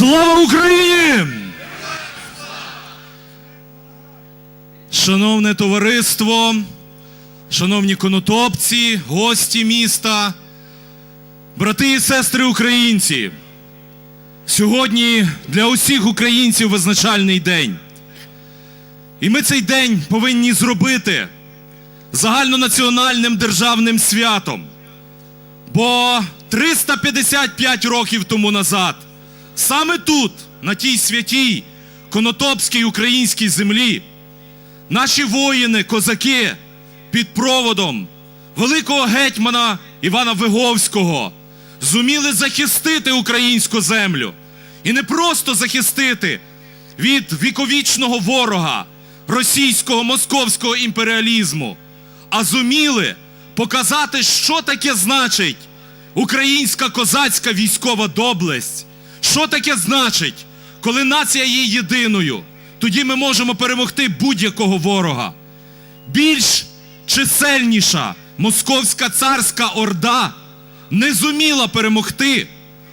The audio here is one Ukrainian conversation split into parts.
Слава Україні! Шановне товариство, шановні конотопці, гості міста, брати і сестри українці. Сьогодні для усіх українців визначальний день. І ми цей день повинні зробити загальнонаціональним державним святом. Бо 355 років тому назад, саме тут, на тій святій конотопській українській землі, наші воїни, козаки під проводом великого гетьмана Івана Виговського зуміли захистити українську землю. І не просто захистити від віковічного ворога російського московського імперіалізму, а зуміли показати, що таке значить українська козацька військова доблесть. Що таке значить, коли нація є єдиною, тоді ми можемо перемогти будь-якого ворога. Більш чисельніша московська царська орда не зуміла перемогти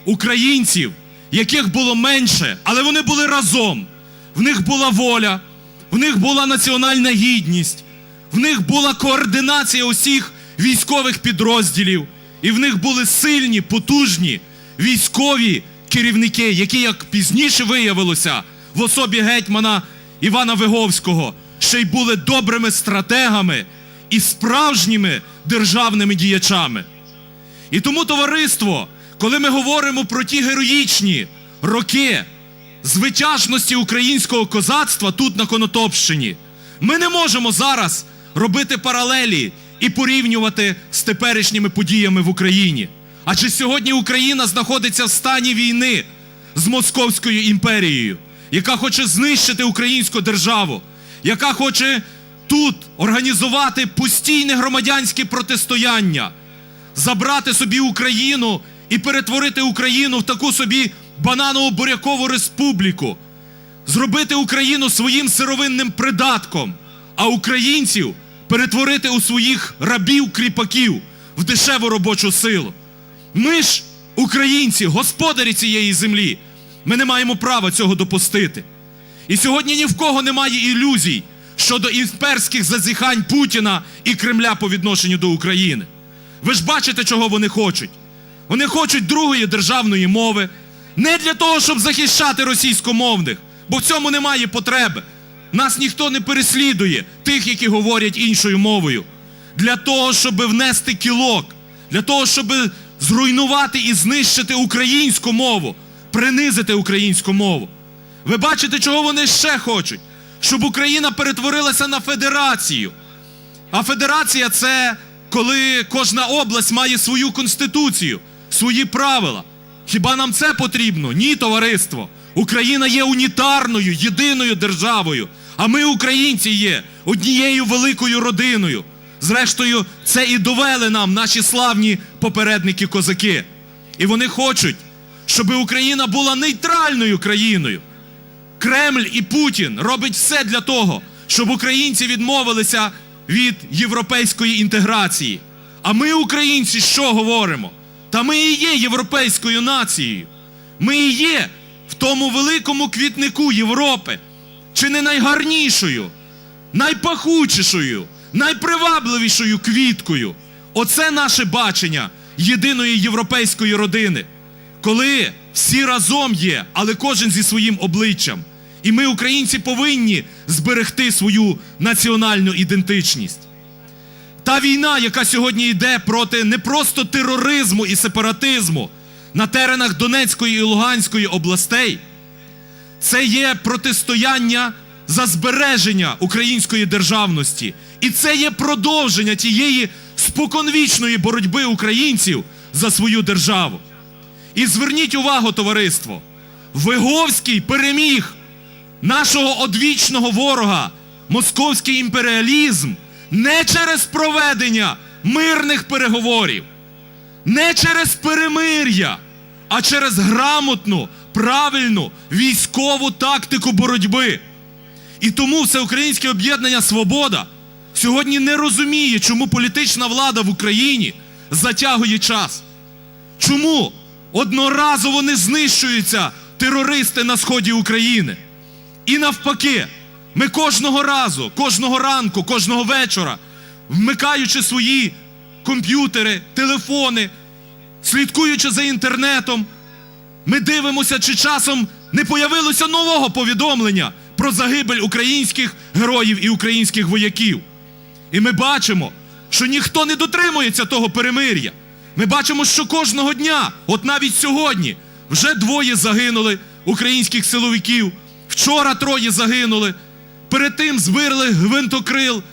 українців, яких було менше, але вони були разом. В них була воля, в них була національна гідність, в них була координація усіх військових підрозділів, і в них були сильні, потужні військові керівники, які, як пізніше виявилося, в особі гетьмана Івана Виговського, ще й були добрими стратегами і справжніми державними діячами. І тому, товариство, коли ми говоримо про ті героїчні роки звитяжності українського козацтва тут на Конотопщині, ми не можемо зараз робити паралелі і порівнювати з теперішніми подіями в Україні. Адже сьогодні Україна знаходиться в стані війни з Московською імперією, яка хоче знищити українську державу, яка хоче тут організувати постійне громадянське протистояння забрати собі Україну і перетворити Україну в таку собі бананово бурякову республіку, зробити Україну своїм сировинним придатком, а українців перетворити у своїх рабів-кріпаків в дешеву робочу силу. Ми ж, українці, господарі цієї землі, ми не маємо права цього допустити. І сьогодні ні в кого немає ілюзій щодо імперських зазіхань Путіна і Кремля по відношенню до України. Ви ж бачите, чого вони хочуть. Вони хочуть другої державної мови, не для того, щоб захищати російськомовних, бо в цьому немає потреби. Нас ніхто не переслідує, тих, які говорять іншою мовою. Для того, щоб внести кілок, для того, щоб зруйнувати і знищити українську мову, принизити українську мову. Ви бачите, чого вони ще хочуть? Щоб Україна перетворилася на федерацію. А федерація це коли кожна область має свою конституцію, свої правила. Хіба нам це потрібно? Ні, товариство. Україна є унітарною, єдиною державою. А ми, українці, є однією великою родиною. Зрештою, це і довели нам наші славні попередники-козаки. І вони хочуть, щоб Україна була нейтральною країною. Кремль і Путін робить все для того, щоб українці відмовилися від європейської інтеграції. А ми, українці, що говоримо? Та ми і є європейською нацією. Ми і є в тому великому квітнику Європи, чи не найгарнішою, найпахучішою, найпривабливішою квіткою. Оце наше бачення єдиної європейської родини, коли всі разом є, але кожен зі своїм обличчям. І ми, українці, повинні зберегти свою національну ідентичність. Та війна, яка сьогодні йде проти не просто тероризму і сепаратизму на теренах Донецької і Луганської областей, це є протистояння за збереження української державності. І це є продовження тієї споконвічної боротьби українців за свою державу. І зверніть увагу, товариство, Виговський переміг нашого одвічного ворога, московський імперіалізм, не через проведення мирних переговорів, не через перемир'я, а через грамотну, правильну військову тактику боротьби. І тому всеукраїнське об'єднання Свобода сьогодні не розуміє, чому політична влада в Україні затягує час. Чому одноразово не знищуються терористи на сході України. І навпаки, ми кожного разу, кожного ранку, кожного вечора, вмикаючи свої комп'ютери, телефони, слідкуючи за інтернетом, ми дивимося, чи часом не появилося нового повідомлення про загибель українських героїв і українських вояків. І ми бачимо, що ніхто не дотримується того перемир'я. Ми бачимо, що кожного дня, от навіть сьогодні, вже двоє загинули українських силовиків, вчора троє загинули, перед тим збирали гвинтокрил,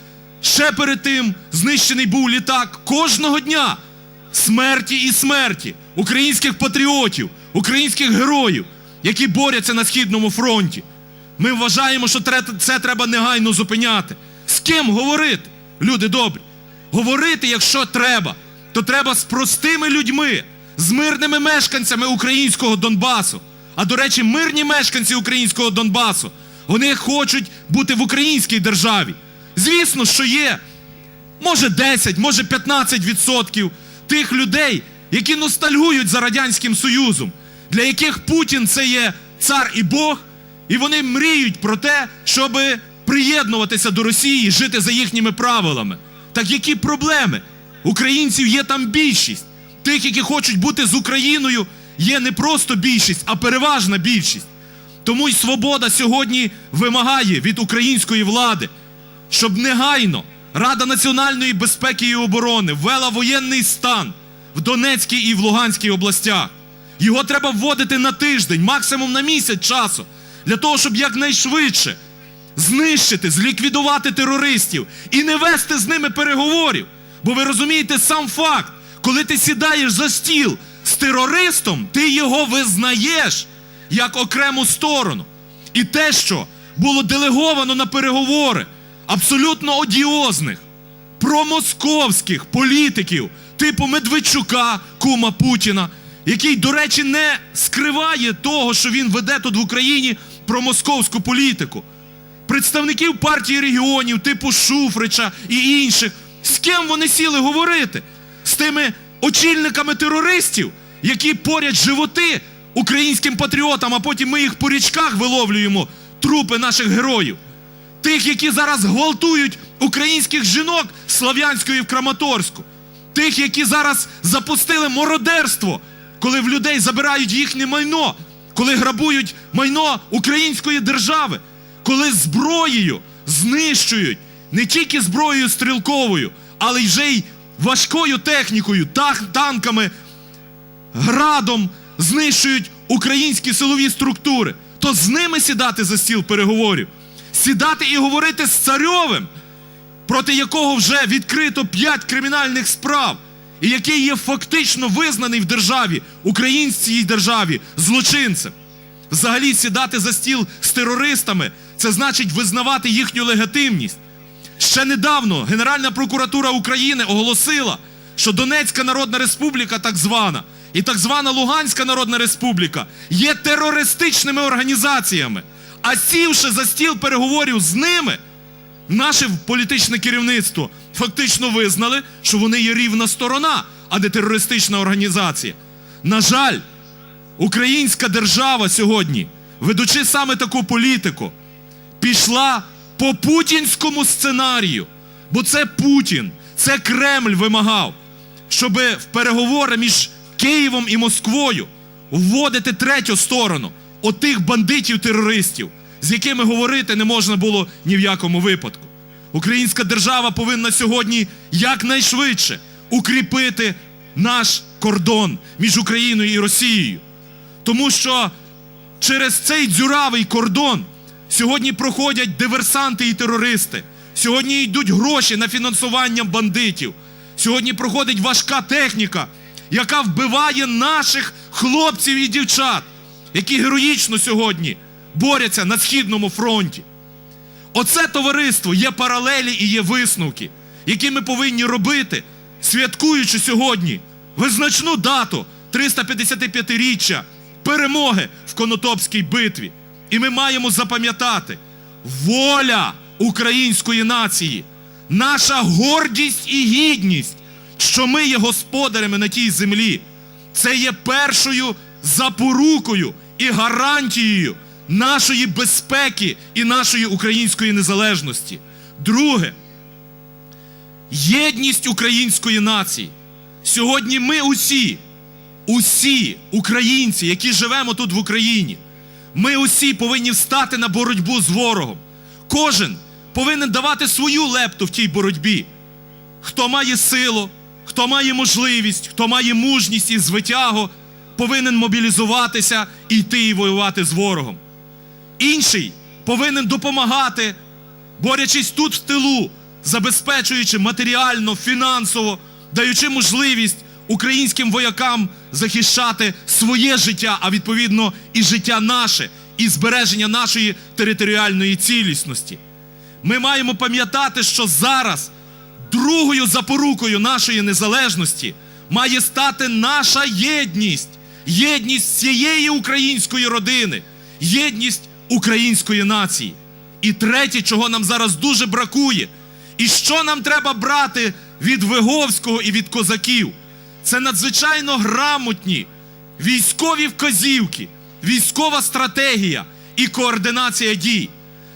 ще перед тим знищений був літак. Кожного дня смерті і смерті українських патріотів, українських героїв, які борються на Східному фронті. Ми вважаємо, що це треба негайно зупиняти. З ким говорити, люди добрі? Говорити, якщо треба, то треба з простими людьми, з мирними мешканцями українського Донбасу. А до речі, мирні мешканці українського Донбасу, вони хочуть бути в українській державі. Звісно, що є може 10, може 15 відсотків тих людей, які ностальгують за Радянським Союзом, для яких Путін це є цар і Бог, і вони мріють про те, щоб приєднуватися до Росії, жити за їхніми правилами. Так які проблеми? Українців є там більшість. Тих, які хочуть бути з Україною, є не просто більшість, а переважна більшість. Тому й свобода сьогодні вимагає від української влади, щоб негайно Рада національної безпеки і оборони ввела воєнний стан в Донецькій і в Луганській областях. Його треба вводити на тиждень, максимум на місяць часу, для того, щоб якнайшвидше знищити, зліквідувати терористів і не вести з ними переговорів. Бо ви розумієте сам факт, коли ти сідаєш за стіл з терористом, ти його визнаєш як окрему сторону. І те, що було делеговано на переговори абсолютно одіозних, промосковських політиків, типу Медведчука, кума Путіна, який, до речі, не скриває того, що він веде тут в Україні промосковську політику. Представників партії регіонів, типу Шуфрича і інших, з ким вони сіли говорити? З тими очільниками терористів, які порять животи українським патріотам, а потім ми їх по річках виловлюємо, трупи наших героїв тих, які зараз гвалтують українських жінок з Слов'янської в Краматорську, тих, які зараз запустили мародерство, коли в людей забирають їхнє майно, коли грабують майно української держави, коли зброєю знищують не тільки зброєю стрілковою, але й вже й важкою технікою, танками, градом знищують українські силові структури, то з ними сідати за стіл переговорів, сідати і говорити з царьовим, проти якого вже відкрито п'ять кримінальних справ, і який є фактично визнаний в державі, українській державі, злочинцем. Взагалі сідати за стіл з терористами це значить визнавати їхню легітимність. Ще недавно Генеральна прокуратура України оголосила, що Донецька Народна Республіка, так звана, і так звана Луганська Народна Республіка є терористичними організаціями. А сівши за стіл переговорів з ними, наше політичне керівництво фактично визнали, що вони є рівна сторона, а не терористична організація. На жаль, українська держава сьогодні, ведучи саме таку політику, пішла по путінському сценарію. Бо це Путін, це Кремль вимагав, щоб в переговори між Києвом і Москвою вводити третю сторону отих бандитів-терористів, з якими говорити не можна було ні в якому випадку. Українська держава повинна сьогодні якнайшвидше укріпити наш кордон між Україною і Росією. Тому що через цей дзюравий кордон сьогодні проходять диверсанти і терористи. Сьогодні йдуть гроші на фінансування бандитів. Сьогодні проходить важка техніка, яка вбиває наших хлопців і дівчат, які героїчно сьогодні борються на східному фронті. Оце товариство є паралелі і є висновки, які ми повинні робити, святкуючи сьогодні визначну дату 355-річчя перемоги в Конотопській битві. І ми маємо запам'ятати воля української нації, наша гордість і гідність, що ми є господарями на тій землі. Це є першою запорукою і гарантією нашої безпеки і нашої української незалежності. Друге, єдність української нації. Сьогодні ми усі, усі українці, які живемо тут в Україні, ми усі повинні встати на боротьбу з ворогом. Кожен повинен давати свою лепту в тій боротьбі. Хто має силу, хто має можливість, хто має мужність і звитягу, повинен мобілізуватися і йти і воювати з ворогом. Інший повинен допомагати, борючись тут в тилу, забезпечуючи матеріально, фінансово, даючи можливість українським воякам захищати своє життя, а відповідно і життя наше, і збереження нашої територіальної цілісності. Ми маємо пам'ятати, що зараз другою запорукою нашої незалежності має стати наша єдність, єдність всієї української родини, єдність української нації. І третє, чого нам зараз дуже бракує, і що нам треба брати від Виговського і від козаків, це надзвичайно грамотні військові вказівки, військова стратегія і координація дій.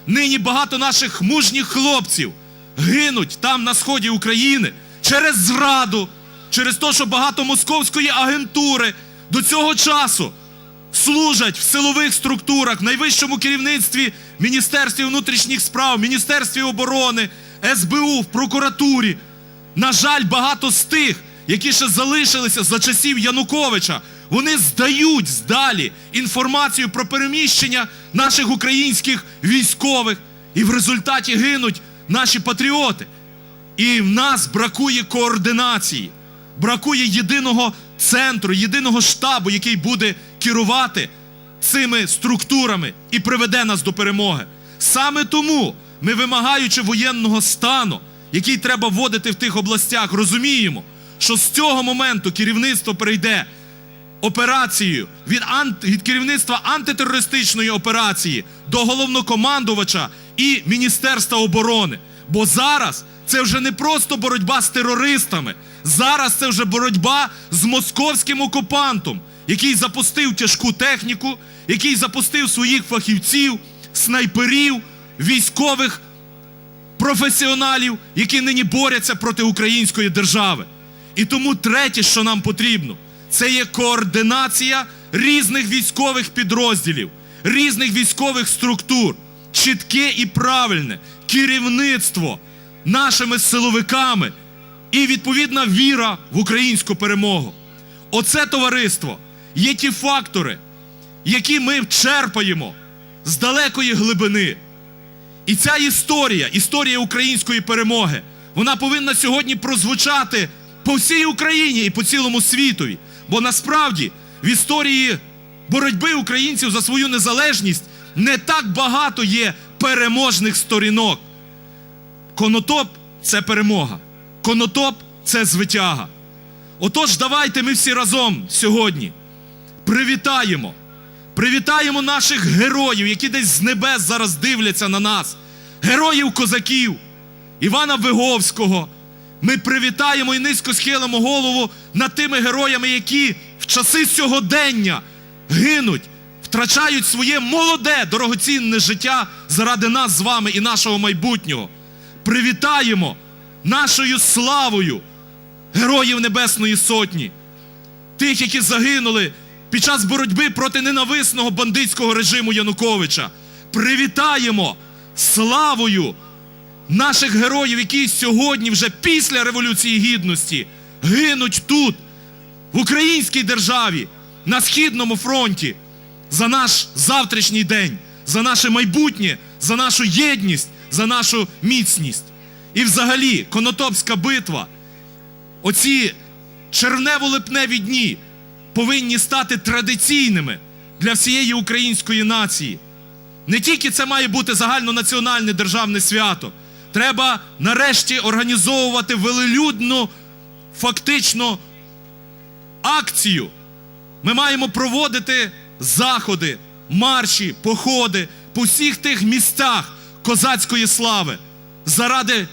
Нині багато наших мужніх хлопців гинуть там на сході України через зраду, через те, що багато московської агентури до цього часу служать в силових структурах, в найвищому керівництві Міністерстві внутрішніх справ, Міністерстві оборони, СБУ, в прокуратурі. На жаль, багато з тих, які ще залишилися за часів Януковича, вони здають здалі інформацію про переміщення наших українських військових, і в результаті гинуть наші патріоти. І в нас бракує координації, бракує єдиного центру, єдиного штабу, який буде керувати цими структурами і приведе нас до перемоги. Саме тому ми, вимагаючи воєнного стану, який треба вводити в тих областях, розуміємо, що з цього моменту керівництво перейде операцією від, ант... від керівництва антитерористичної операції до головнокомандувача і Міністерства оборони. Бо зараз це вже не просто боротьба з терористами, зараз це вже боротьба з московським окупантом, який запустив тяжку техніку, який запустив своїх фахівців, снайперів, військових професіоналів, які нині борються проти української держави. І тому третє, що нам потрібно, це є координація різних військових підрозділів, різних військових структур, чітке і правильне керівництво нашими силовиками і відповідна віра в українську перемогу. Оце товариство є ті фактори, які ми черпаємо з далекої глибини. І ця історія, історія української перемоги, вона повинна сьогодні прозвучати по всій Україні і по цілому світові. Бо насправді в історії боротьби українців за свою незалежність не так багато є переможних сторінок. Конотоп це перемога. Конотоп це звитяга. Отож, давайте ми всі разом сьогодні привітаємо. Привітаємо наших героїв, які десь з небес зараз дивляться на нас. Героїв козаків, Івана Виговського. Ми привітаємо і низько схилимо голову над тими героями, які в часи сьогодення гинуть, втрачають своє молоде, дорогоцінне життя заради нас з вами і нашого майбутнього. Привітаємо нашою славою героїв Небесної Сотні, тих, які загинули під час боротьби проти ненависного бандитського режиму Януковича. Привітаємо славою наших героїв, які сьогодні, вже після Революції Гідності, гинуть тут, в українській державі, на Східному фронті, за наш завтрашній день, за наше майбутнє, за нашу єдність, за нашу міцність. І взагалі, Конотопська битва, оці червнево-липневі дні повинні стати традиційними для всієї української нації. Не тільки це має бути загальнонаціональне державне свято. Треба нарешті організовувати велелюдну, фактично акцію. Ми маємо проводити заходи, марші, походи по всіх тих містах козацької слави заради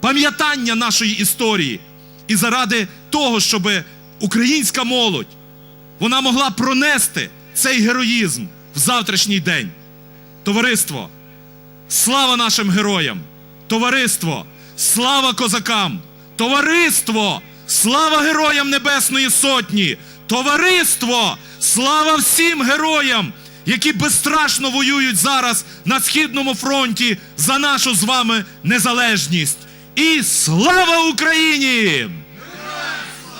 пам'ятання нашої історії і заради того, щоб українська молодь вона могла пронести цей героїзм в завтрашній день. Товариство, слава нашим героям! Товариство, слава козакам! Товариство, слава героям Небесної Сотні! Товариство, слава всім героям, які безстрашно воюють зараз на Східному фронті за нашу з вами незалежність. І слава Україні!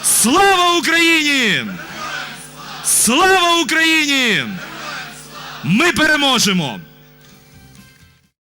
Слава Україні! Слава Україні! Ми переможемо!